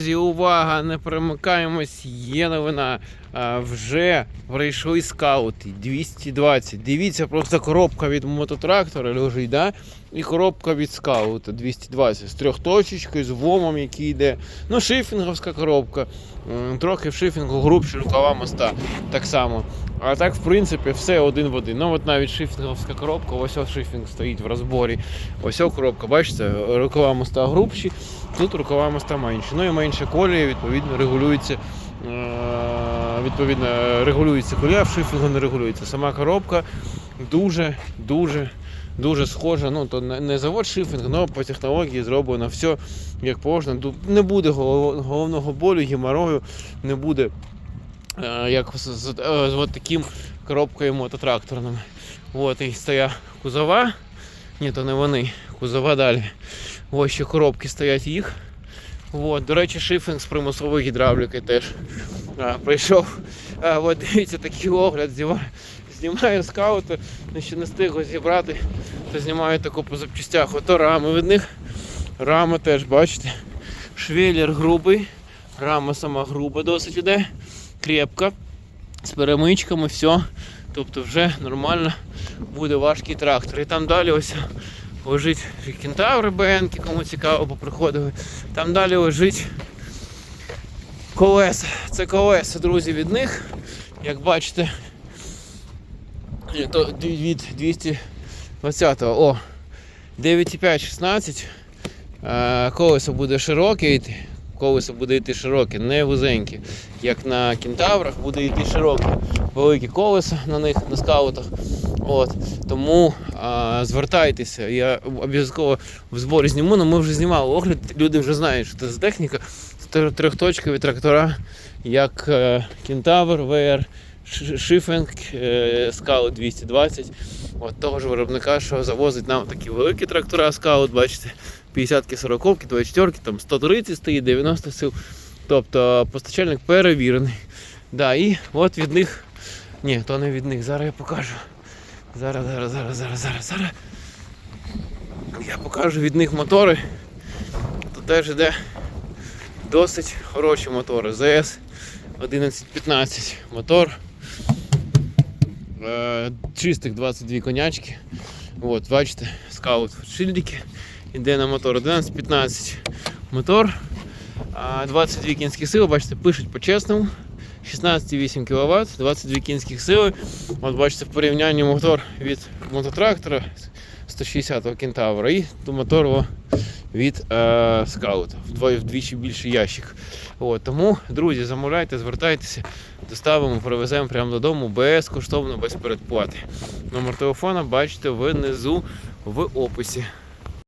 Друзі, увага, не перемикаємось, є новина. А, вже прийшли скаути 220. Дивіться, просто коробка від мототрактора лежить, да? І коробка від скаута 220 з трьохточечкою, з вомом, який йде. Ну, шифінговська коробка. Трохи в шифінгу грубші рукава моста. Так само. А так, в принципі, все один в один. Ну, от навіть шифінговська коробка, ось ось шифінг стоїть в розборі. Ось ось коробка, бачите, рукава моста грубші, тут рукава моста менші. Ну і менше колії, відповідно, регулюється. е, Відповідно, регулюється колія, в шифінгу не регулюється. Сама коробка дуже, дуже, схожа. Ну, то не завод шифінг, але по технології зроблено все як можна. Не буде головного болю, геморою, не буде е, як з, з, е, з от таким коробкою мототракторними. От і стоять кузова. Ні, то не вони. Кузова далі. Ось ще коробки стоять їх. От, до речі, шифінг з примусової гідравліки теж а, прийшов. А, от дивіться, такий огляд знімаю, знімаю скаути, ну, ще не встиг зібрати, то знімаю таку по запчастях. Ото рами від них. Рама теж, бачите. Швеллер грубий, рама сама груба досить іде, крепка, з перемичками, все. Тобто вже нормально буде важкий трактор. І там далі ось лежить кентаври БН, кому цікаво, поприходили. Там далі лежить колеса. Це колеса, друзі, від них. Як бачите, то від 220-го. О, 9,5 16. Е, Колесо буде широке. Колесо буде йти широке, не вузеньке. Як на кентаврах буде йти широке. Великі колеса на них, на скаутах. От. Тому а, звертайтеся. Я обов'язково в зборі зніму, але ми вже знімали огляд. Люди вже знають, що це за техніка. Трьохточкові трактора, як е, Кентавр, ВР, Ш- Шифенг, е, Скаут 220. От того ж виробника, що завозить нам такі великі трактора Скаут, бачите, 50-ки, 40-ки, 24-ки, там 130 стоїть, 90 сил. Тобто постачальник перевірений. Да, і от від них. Ні, то не від них. Зараз я покажу. Зараз, зараз, зараз, зараз, зараз, зараз. Я покажу від них мотори. Тут теж іде досить хороші мотори. ЗС 1115 мотор. Е, чистих 22 конячки. От, бачите, скаут шильдики. Іде на мотор 1115 мотор. 22 кінські сили, бачите, пишуть по-чесному. 16,8 кВт, 22 кінських сили. От бачите, в порівнянні мотор від мототрактора 160-го кентавра і до мотору від е, скаута. Вдвоє вдвічі більше ящик. От, тому, друзі, замовляйте, звертайтеся, доставимо, привеземо прямо додому безкоштовно, без передплати. Номер телефона бачите внизу в описі.